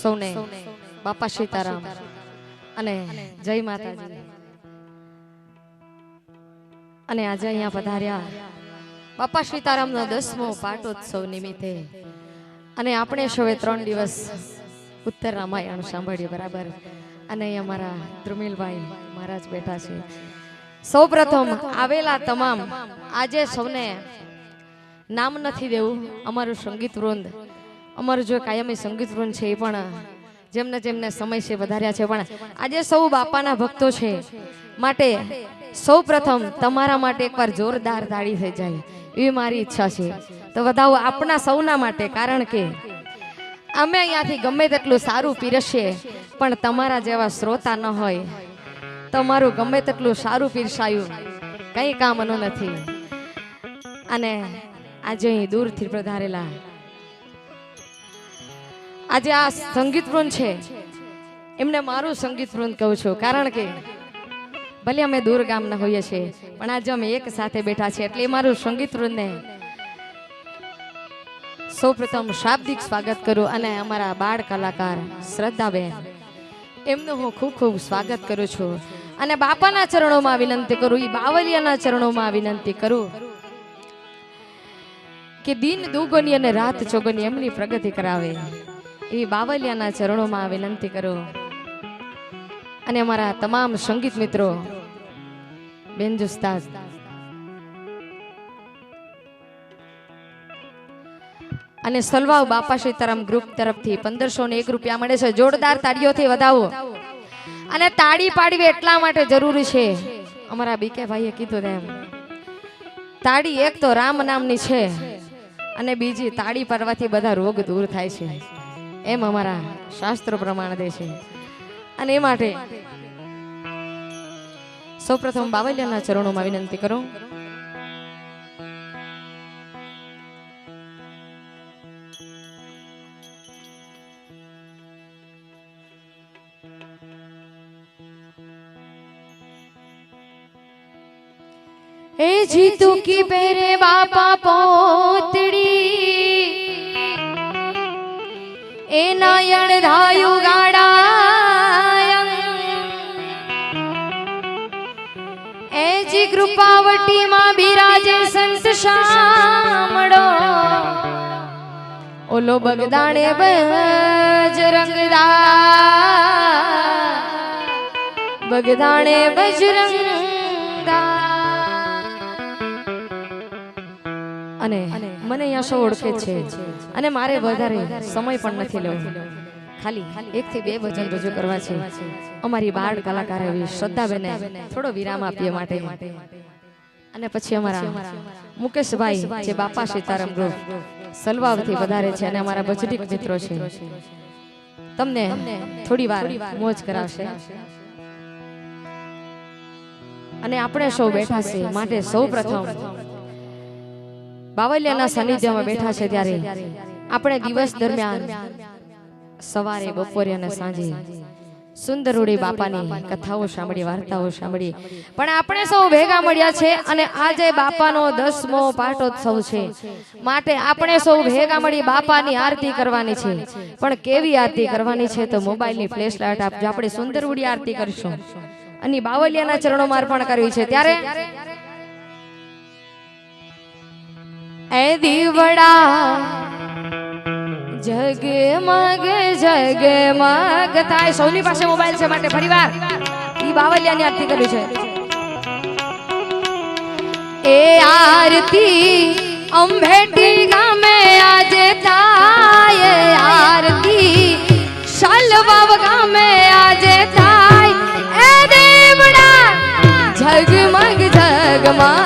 સૌને બાપા સીતારામ. અને જય માતાજી. અને આજે અહીંયા પધાર્યા બાપા સીતારામનો દસમો પાટોત્સવ નિમિત્તે. અને આપણે સૌએ ત્રણ દિવસ ઉત્તર રામાયણ સાંભળ્યું બરાબર. અને અમારા ધ્રુમિલભાઈ મહારાજ બેઠા છે. સૌ પ્રથમ આવેલા તમામ આજે સૌને નામ નથી દેવું અમારું સંગીત વૃંદ. અમારું જો કાયમી સંગીત વૃંદ છે એ પણ જેમને જેમને સમય છે વધાર્યા છે, પણ આજે સૌ બાપાના ભક્તો છે. માટે સૌ પ્રથમ તમારા માટે એકવાર જોરદાર તાળી થઈ જાય એવી મારી ઈચ્છા છે. તો વધાવો આપણા સૌના માટે, કારણ કે અમે અહીંયાથી ગમે તેટલું સારું પીરસીએ, પણ તમારા જેવા શ્રોતા ન હોય. તમારું ગમે તેટલું સારું પીરસાયું કંઈ કામનું નથી. અને આજે અહીં દૂરથી પધારેલા આજે આ સંગીત વૃંદ છે. એમને મારું સંગીત વૃંદ કહું છું. કારણ કે ભલે અમે દૂર ગામના હોઈએ છીએ, પણ આજે અમે એક સાથે બેઠા છીએ. એટલે મારું સંગીત વૃંદને સૌપ્રથમ શાબ્દિક સ્વાગત કરું અને અમારા બાળ કલાકાર શ્રદ્ધાબેન, એમનું હું ખૂબ ખૂબ સ્વાગત કરું છું. અને બાપાના ચરણોમાં વિનંતી કરું એ બાવલિયાના ચરણોમાં વિનંતી કરું કે દિન દુગોની અને રાત ચોગોની એમની પ્રગતિ કરાવે. એવી બાવલિયાના ચરણોમાં વિનંતી કરું. અને અમારા તમામ સંગીત મિત્રો બેનજુસ્તાદ અને સલવાવ બાપા સીતારામ ગ્રુપ તરફથી પંદરસો ને એક રૂપિયા મળે છે. જોરદાર તાળીઓથી વધાવો. અને તાળી પાડવી એટલા માટે જરૂરી છે. અમારા બીકે ભાઈએ કીધું તેમ. તાળી એક તો રામ નામની છે. અને બીજી તાળી પાડવાથી બધા રોગ દૂર થાય છે. એમ અમારા શાસ્ત્રો પ્રમાણ દે છે. અને એ માટે સૌપ્રથમ બાવલિયાના ચરણોમાં વિનંતી કરું. એ જીતુ કી પહેરે બાપા પોતડી એ નાયણ ધાયુ ગાડા એ જી કૃપાવટી માં બિરાજે સંત શામડો ઓલો બગદાણે બજરંગદા બગદાણે બજરંગદા અને મને અહીંયા સૌ ઓળખે છે. અને મારે વધારે સમય પણ નથી લેવો. ખાલી એક થી બે ભજન રજૂ કરવા છે. અમારી બાળ કલાકાર એવી શ્રદ્ધાબેને થોડો વિરામ આપીએ માટે. અને પછી અમારા મુકેશભાઈ જે બાપા સીતારામ ગ્રુપ સલવાવથી વધારે છે અને અમારા બજેટિક મિત્રો છે. તમને થોડી વાર મોજ કરાવશે. અને આપણે સૌ બેઠા છે માટે સૌ પ્રથમ બાવલિયાના સાનિધ્યમાં બેઠા છે ત્યારે. આપણે દિવસ દરમિયાન સવારે બપોરે અને સાંજે સુંદર ઉડી બાપાની કથાઓ સાંભળી વાર્તાઓ સાંભળી. પણ આપણે સૌ ભેગા મળ્યા છે અને આજે બાપાનો દસમો પાટોત્સવ છે. માટે આપણે સૌ ભેગા મળી બાપાની આરતી કરવાની છે. પણ કેવી આરતી કરવાની છે તો મોબાઈલની ફ્લેશ લાઇટ આપજો. આપણે સુંદર ઉડી આરતી કરીશું. અને બાવલિયાના ચરણોમાં અર્પણ કરવી છે. ત્યારે એ દીવડા જગમગ જગમગ થાય. સૌની પાસે મોબાઈલ છે માટે ફરીવાર. ઈ બાવલિયાની આરતી કરી છે. એ આરતી અંભેટી ગામે આજે થાય. આરતી શાલવાવ ગામે આજે થાય. એ દેવડા જગમગ જગમગ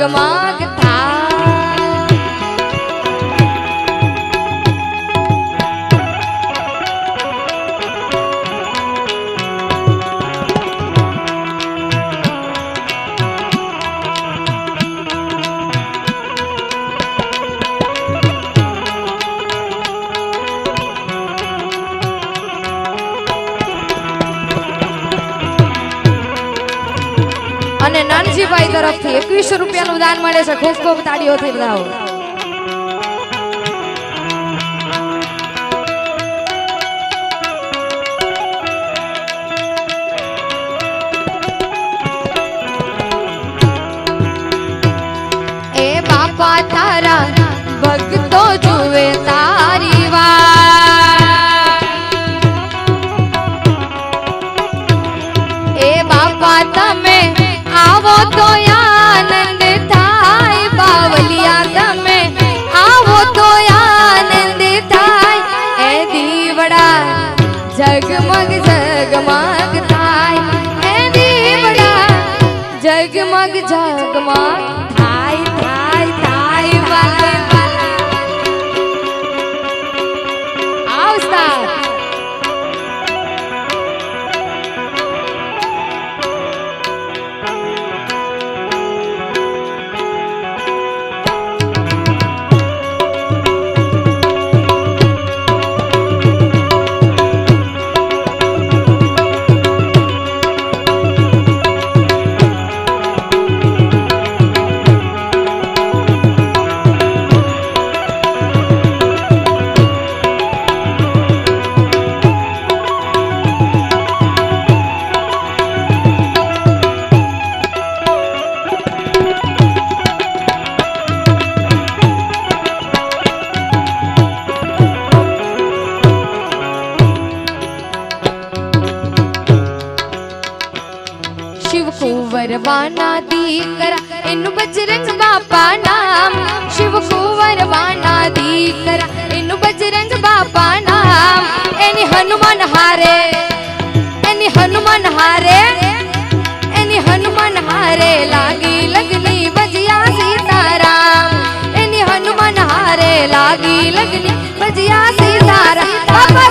થાય અને નાનજીભાઈ તરફથી એકવીસો રૂપિયાનું દાન મળે છે. ખૂબ ખૂબ તાળીઓથી બધાઓ. બાપા તારા ભક્તો જગમગ થાય. એ દીવડા જગમગ જગમગ થાય થાય થાય વાલે વાલે. આવસ્તા હનુમાન હારે. એની હનુમાન હારે. એની હનુમાન હારે લાગી લગની બજિયા સીતારામ. એની હનુમાન હારે લાગી લગની સીતારામ. સીતારામ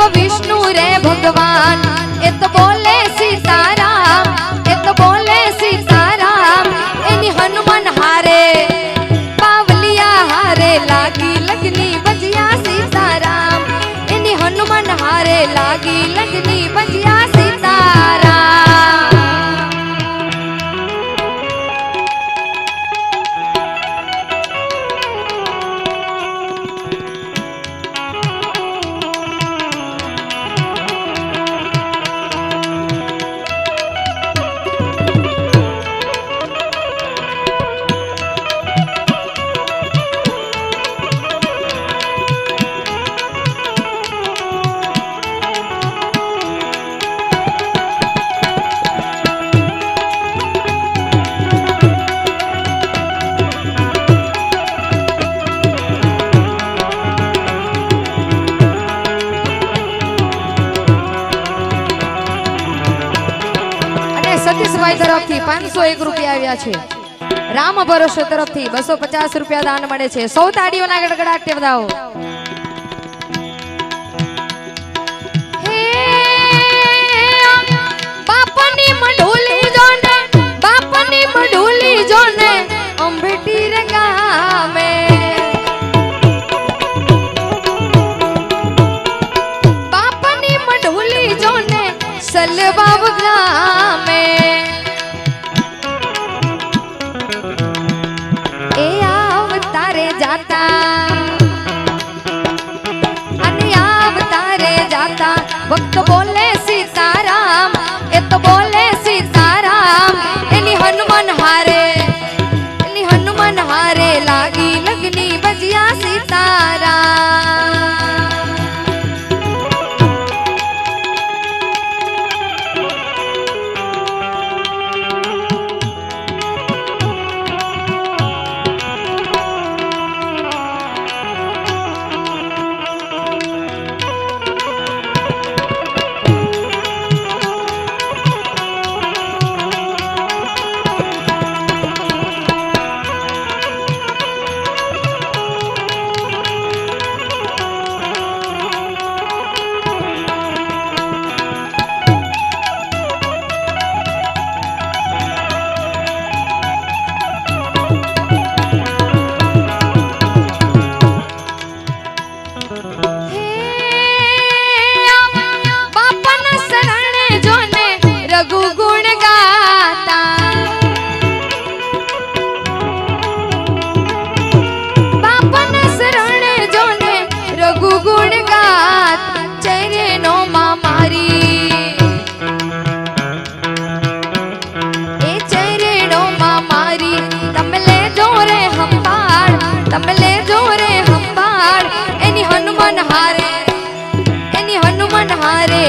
એવો વિષ્ણુ રે ભગવાન. એ તો બોલે સીતારામ એ તો બોલે સીતારામ સતીશભાઈ તરફથી પાંચસો એક રૂપિયા આવ્યા છે. રામ ભરોસો તરફથી બસો પચાસ રૂપિયા દાન મળે છે. સૌ તાળીઓના ગડગડાટ બધાઓ બાપની મંડોલી જોને, બાપની મંડોલી જોને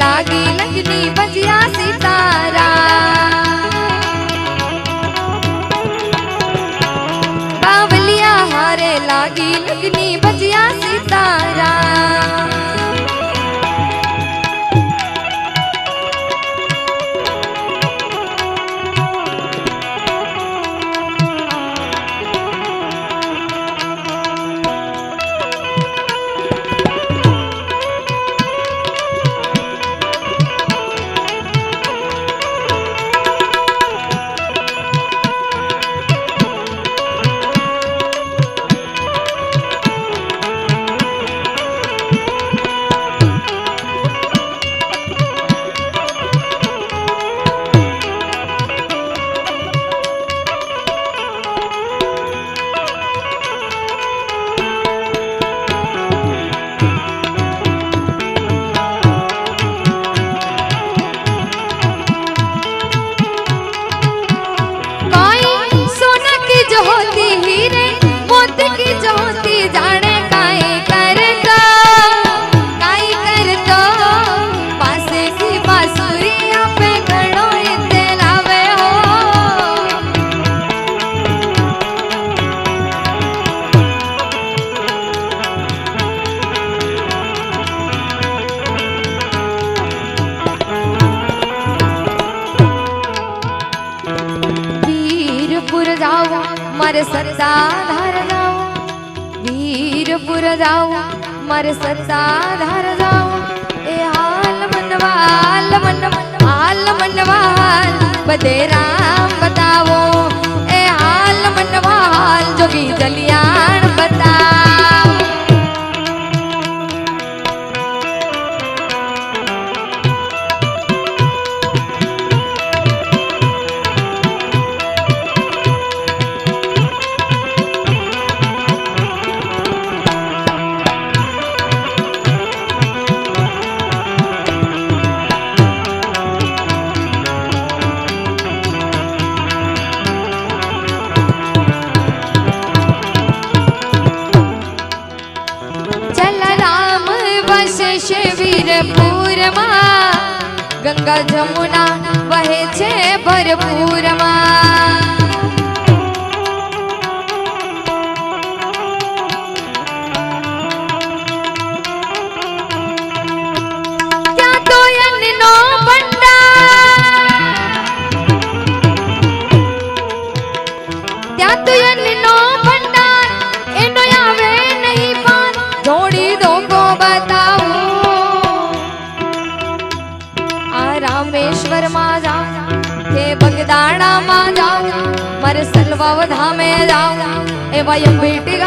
લાગે વીરપુર જાઓ મારે સત્તાધાર જાઓ વીરપુર જાઓ મારે સત્તાધાર જાઓ એ હાલ મનવાલ મન હાલ મનવાલ બધે રામ બતાવો એ હાલ મનવાલ જોગી જલિયાણ જમુના વહે છે ભરપૂરમાં જાઉં એ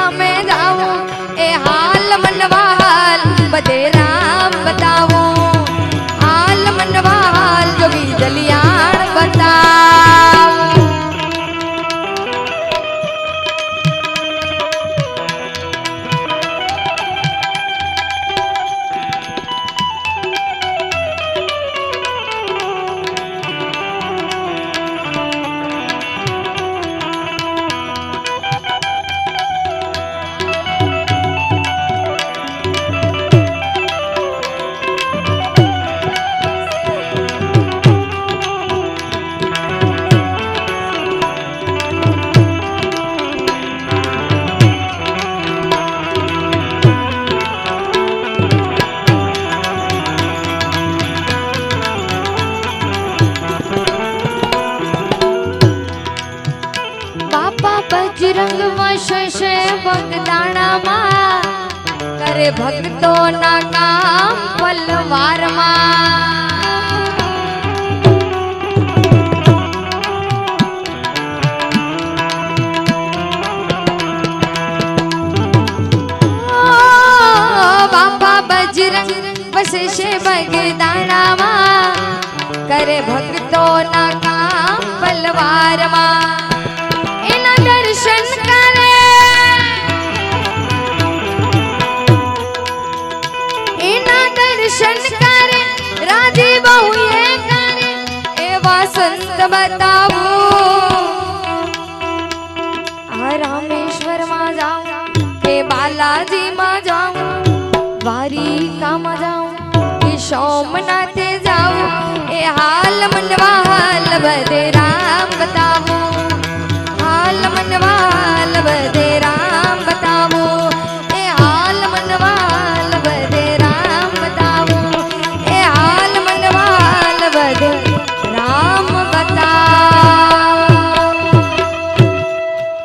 કરે ભક્તો ના કામ પલવારમાં બજરંગ વસે છે બગદાણામાં. કરે ભક્તો ના કામ પલવારમાં અંબાજીમાં જાઉં દ્વારિકામાં જાઉં કે સોમનાથે જાઉં, એ હાલ મનવા હાલ બધે રામ બતાવું, હાલ મનવા હાલ બધે રામ